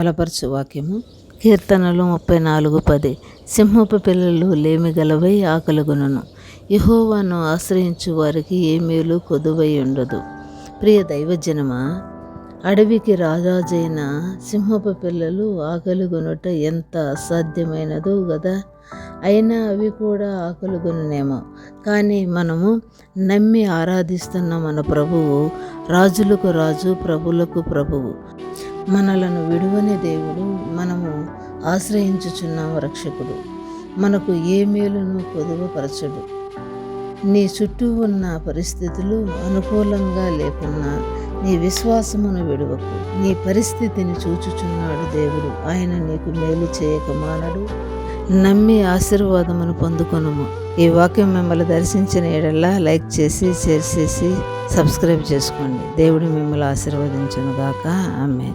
బలపరచు వాక్యము. కీర్తనలు ముప్పై నాలుగు పది. సింహపు పిల్లలు లేమి గలవై ఆకలుగునను. యహోవాను ఆశ్రయించు వారికి ఏ మేలు కొదువై ఉండదు. ప్రియ దైవజనమా అడవికి రాజాజైన సింహపు పిల్లలు ఆకలిగొనుట ఎంత అసాధ్యమైనదో కదా అయినా అవి కూడా ఆకలిగొనునేమో. కానీ మనము నమ్మి ఆరాధిస్తున్న మన ప్రభువు రాజులకు రాజు ప్రభులకు ప్రభువు. మనలను విడువని దేవుడు మనము ఆశ్రయించుచున్న రక్షకుడు. మనకు ఏ మేలును పొదువపరచడు నీ చుట్టూ ఉన్న పరిస్థితులు అనుకూలంగా లేకున్నా నీ విశ్వాసమును విడువకు. నీ పరిస్థితిని చూచుచున్నాడు దేవుడు. ఆయన నీకు మేలు చేయక మానడు. నమ్మి ఆశీర్వాదమును పొందుకొనము. ఈ వాక్యం మిమ్మల్ని దర్శించిన ఏడల్లా లైక్ చేసి షేర్ చేసి సబ్స్క్రైబ్ చేసుకోండి. దేవుడు మిమ్మల్ని ఆశీర్వదించును గాక ఆమె